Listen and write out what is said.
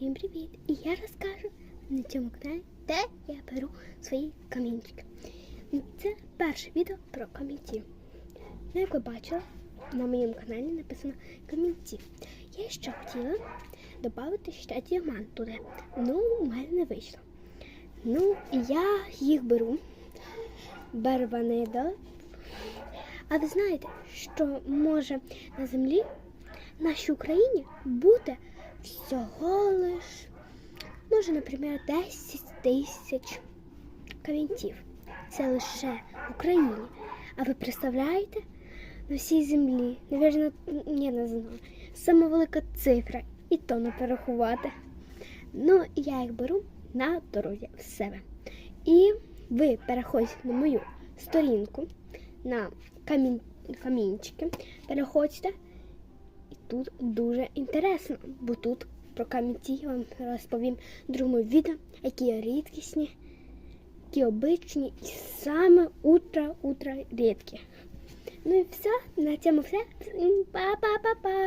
Всім привіт! І я розкажу на цьому каналі, де я беру свої камінчики. Це перше відео про камінці. Ну, як ви бачили, на моєму каналі написано камінці. Я ще хотіла додати ще діамант туди. Ну, у мене не вийшло. Ну, я їх беру. Барванидо. А ви знаєте, що може на землі нашій Україні бути всього може, наприклад, 10 тисяч камінців. Це лише в Україні. А ви представляєте? На всій землі, навірно, я не знаю, сама велика цифра, і то не порахувати. Ну, я їх беру на дорозі в себе. І ви переходите на мою сторінку на камін... камінчики, переходьте. І тут дуже інтересно, бо тут про камінці я вам розповім другому відео, які рідкісні, які обичні і саме утра-утра рідкі. Ну і все, на цьому все. Па-па-па-па!